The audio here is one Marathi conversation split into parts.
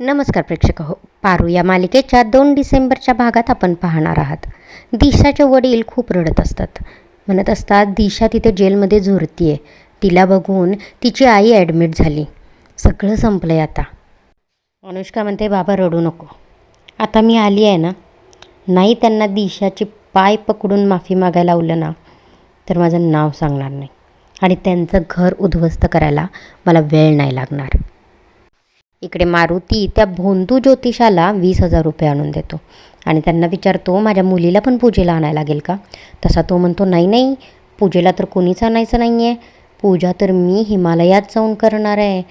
नमस्कार प्रेक्षक हो. पारू या मालिकेच्या दोन डिसेंबरच्या भागात आपण पाहणार आहात. दिशाचे वडील खूप रडत असतात. म्हणत असतात दिशा तिथे जेलमध्ये झुरतीये. तिला बघून तिची आई ॲडमिट झाली. सगळं संपलं आहे आता. अनुष्का म्हणते बाबा रडू नको. आता मी आली आहे ना? नाही त्यांना दिशाची पाय पकडून माफी मागायला लावलं ना तर माझं नाव सांगणार नाही. आणि त्यांचं घर उद्ध्वस्त करायला मला वेळ नाही लागणार. इकडे मारुती त्या भोंदू ज्योतिषाला वीस हजार रुपये आणून देतो. आणि त्यांना विचारतो माझ्या मुलीला पण पूजेला आणायला लागेल का? तसा तो म्हणतो नाही नाही पूजेला तर कोणीच आणायचं नाही आहे पूजा तर मी हिमालयात जाऊन करणार आहे.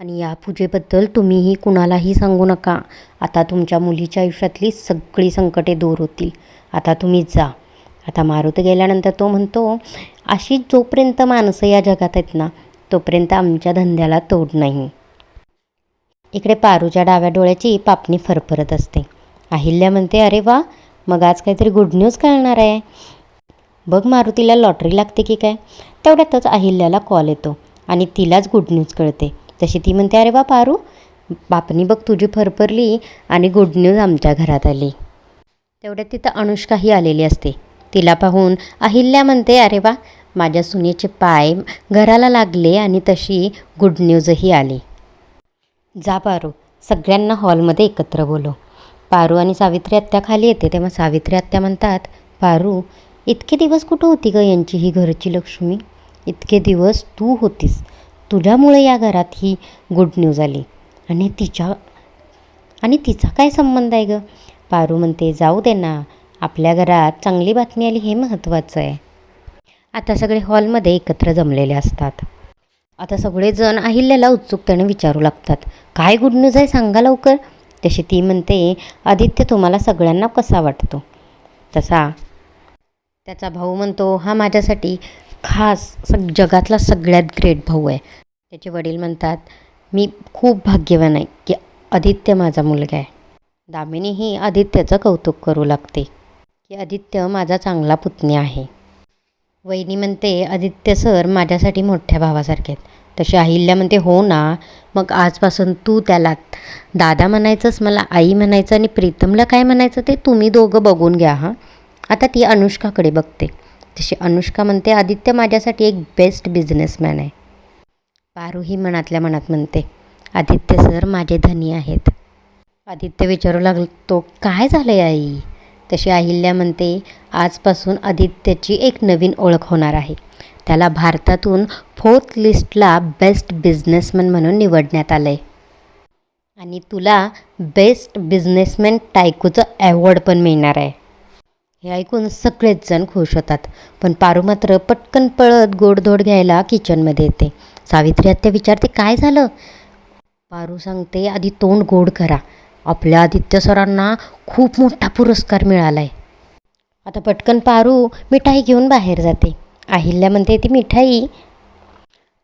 आणि या पूजेबद्दल तुम्हीही कुणालाही सांगू नका. आता तुमच्या मुलीच्या आयुष्यातली सगळी संकटे दूर होतील. आता तुम्ही जा. आता मारुती गेल्यानंतर तो म्हणतो अशी जोपर्यंत माणसं या जगात आहेत ना तोपर्यंत आमच्या धंद्याला तोड नाही. इकडे पारूच्या डाव्या डोळ्याची पापणी फरफरत असते. अहिल्या म्हणते अरे वा मग आज काहीतरी गुड न्यूज कळणार आहे. बघ मारुतीला लॉटरी लागते की काय? तेवढ्यातच अहिल्याला कॉल येतो आणि तिलाच गुड न्यूज कळते. तशी ती म्हणते अरे वा पारू बापनी बघ तुझी फरफरली आणि गुड न्यूज आमच्या घरात आली. तेवढ्यात तिथं अनुष्काही आलेली असते. तिला पाहून अहिल्या म्हणते अरे वा माझ्या सुनेचे पाय घराला लागले आणि तशी गुड न्यूजही आली. जा पारू. सगळ्यांना हॉलमध्ये एकत्र बोलो पारू आणि सावित्री आत्या खाली येते तेव्हा सावित्री आत्या म्हणतात पारू इतके दिवस कुठं होती ग यांची ही घरची लक्ष्मी? इतके दिवस तू होतीस. तुझ्यामुळे या घरात ही गुड न्यूज आली. आणि तिच्या आणि तिचा काय संबंध आहे ग? पारू म्हणते जाऊ दे ना. आपल्या घरात चांगली बातमी आली हे महत्त्वाचं आहे. आता सगळे हॉलमध्ये एकत्र जमलेले असतात. आता सगळेजण अहिल्याला उत्सुकतेने विचारू लागतात. काय गुड न्यूज आहे सांगा लवकर. तशी ती म्हणते आदित्य तुम्हाला सगळ्यांना कसा वाटतो? तसा त्याचा भाऊ म्हणतो हा माझ्यासाठी खास सग जगातला सगळ्यात ग्रेट भाऊ आहे. त्याचे वडील म्हणतात मी खूप भाग्यवान आहे की आदित्य माझा मुलगा आहे. दामिनीही आदित्यचं कौतुक करू लागते की आदित्य माझा चांगला पुतणी आहे. वहिनी म्हणते आदित्य सर माझ्यासाठी मोठ्या भावासारखे आहेत. तशी अहिल्या म्हणते हो ना मग आजपासून तू त्याला दादा म्हणायचंच मला आई म्हणायचं आणि प्रीतमला काय म्हणायचं ते तुम्ही दोघं बघून घ्या हां. आता ती अनुष्काकडे बघते. तशी अनुष्का म्हणते आदित्य माझ्यासाठी एक बेस्ट बिझनेसमॅन आहे. पारूही मनातल्या मनात म्हणते आदित्य सर माझे धनी आहेत. आदित्य विचारू लागतो काय झालं आहे आई? तशी अहिल्या म्हणते आजपासून आदित्यची एक नवीन ओळख होणार आहे. त्याला भारतातून फोर्थ लिस्टला बेस्ट बिझनेसमॅन म्हणून निवडण्यात आलं आहे आणि तुला बेस्ट बिझनेसमॅन टायकूचं ॲवॉर्ड पण मिळणार आहे. हे ऐकून सगळेच जण खुश होतात पण पारू मात्र पटकन पळत गोडधोड घ्यायला किचनमध्ये येते. सावित्री आत्या विचारते काय झालं? पारू सांगते आधी तोंड गोड करा. आपल्या आदित्य सरांना खूप मोठा पुरस्कार मिळाला आहे आता पटकन पारू मिठाई घेऊन बाहेर जाते. अहिल्या म्हणते ती मिठाई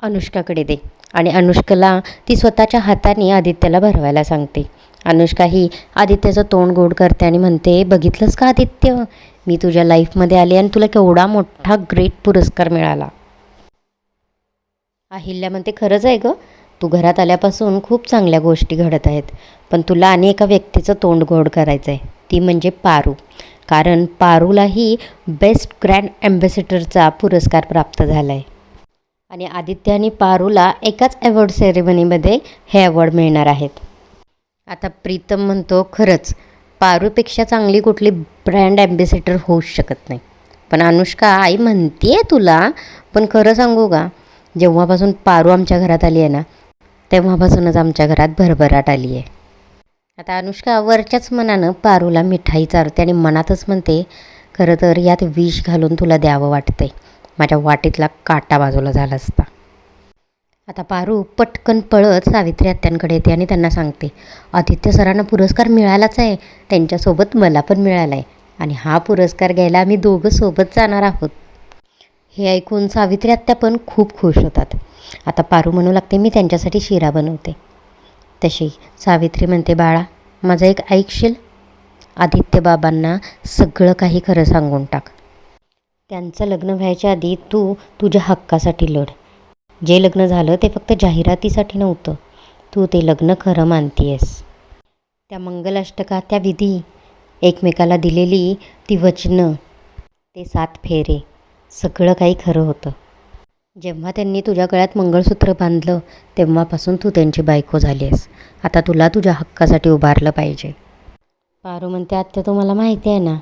अनुष्काकडे दे. आणि अनुष्काला ती स्वतःच्या हाताने आदित्यला भरवायला सांगते. अनुष्का ही आदित्याचं तोंड गोड करते आणि म्हणते बघितलंस का आदित्य? मी तुझ्या लाईफमध्ये आले आणि तुला केवढा मोठा ग्रेट पुरस्कार मिळाला. अहिल्या म्हणते खरंच आहे गं. तू घरात आल्यापासून खूप चांगल्या गोष्टी घडत आहेत पण तुला आणि एका व्यक्तीचं तोंड गोड करायचं आहे ती म्हणजे पारू. कारण पारूलाही बेस्ट ग्रँड ॲम्बॅसिडरचा पुरस्कार प्राप्त झाला आहे आणि आदित्य आणि पारूला एकाच अवॉर्ड सेरेमनीमध्ये हे अवॉर्ड मिळणार आहेत. आता प्रीतम म्हणतो खरंच पारूपेक्षा चांगली कुठली ब्रँड ॲम्बॅसिडर होऊच शकत नाही. पण अनुष्का आई म्हणते आहे तुला पण खरं सांगू का? जेव्हापासून पारू आमच्या घरात आली आहे ना तेव्हापासूनच आमच्या घरात भरभराट आली आहे आता अनुष्का वरच्याच मनानं पारूला मिठाई चारते आणि मनातच म्हणते खरं तर यात विष घालून तुला द्यावं वाटतंय. माझ्या वाटेतला काटा बाजूला झाला असता. आता पारू पटकन पळत सावित्री आत्यांकडे येते आणि त्यांना सांगते आदित्य सरांना पुरस्कार मिळालाच आहे. त्यांच्यासोबत मला पण मिळाला आहे आणि हा पुरस्कार घ्यायला आम्ही दोघं सोबत जाणार आहोत. हे ऐकून सावित्री आत्या पण खूप खुश होतात. आता पारू म्हणू लागते मी त्यांच्यासाठी शिरा बनवते. तशी सावित्री म्हणते बाळा माझं एक ऐकशील? आदित्य बाबांना सगळं काही खरं सांगून टाक. त्यांचं लग्न व्हायच्या आधी तू तुझ्या हक्कासाठी लढ. जे लग्न झालं ते फक्त जाहिरातीसाठी नव्हतं. तू ते लग्न खरं मानतीयस. त्या मंगलाष्टका त्या विधी एकमेकाला दिलेली ती वचनं ते सात फेरे. सगळं काही खरं होतं. जेव्हा त्यांनी तुझ्या गळ्यात मंगळसूत्र बांधलं तेव्हापासून तू त्यांची बायको झाली आहेस. आता तुला तुझ्या हक्कासाठी उभारलं पाहिजे. पारू म्हणते आत्या तुम्हाला माहिती आहे ना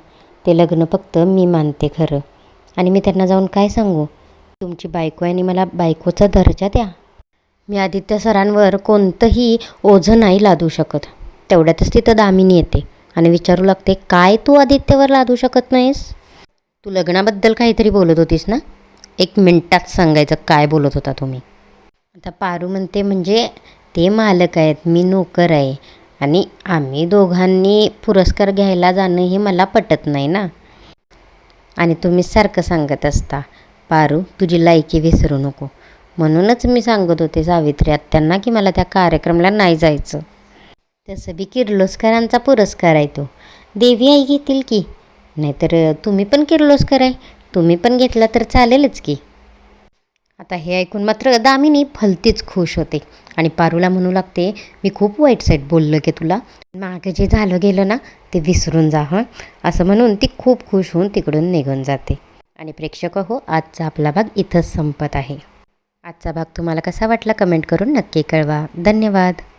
ते लग्न फक्त मी मानते खरं. आणि मी त्यांना जाऊन काय सांगू? तुमची बायको आहे आणि मला बायकोचा दर्जा द्या. मी आदित्य सरांवर कोणतंही ओझं नाही लादू शकत. तेवढ्यातच तिथं दामिनी येते. आणि विचारू लागते काय तू आदित्यवर लादू शकत नाहीस? तू लग्नाबद्दल काहीतरी बोलत होतीस ना? एक मिनटात सांगायचं काय बोलत होता तुम्ही. आता पारू म्हणते म्हणजे ते मालक आहेत मी नोकर आहे आणि आम्ही दोघांनी पुरस्कार घ्यायला जाणं हे मला पटत नाही ना? आणि तुम्ही सारखं सांगत असता पारू तुझी लायकी विसरू नको. म्हणूनच मी सांगत होते सावित्री आत्यांना की मला त्या कार्यक्रमाला नाही जायचं. तसं बी किर्लोस्करांचा पुरस्कार आहे तो. देवी आई घेतील की? नाहीतर तुम्ही पण किर्लोस्कर आहे तुम्ही पण घेतला तर चालेलच की. आता हे ऐकून मात्र दामिनी फलतीच खुश होते आणि पारूला म्हणू लागते मी खूप वाईट साईट बोललो की तुला. मागे जे झालं गेलं ना ते विसरून जा हं. असं म्हणून ती खूप खुश होऊन तिकडून निघून जाते. आणि प्रेक्षक हो आजचा आपला भाग इथंच संपत आहे. आजचा भाग तुम्हाला कसा वाटला कमेंट करून नक्की कळवा. धन्यवाद.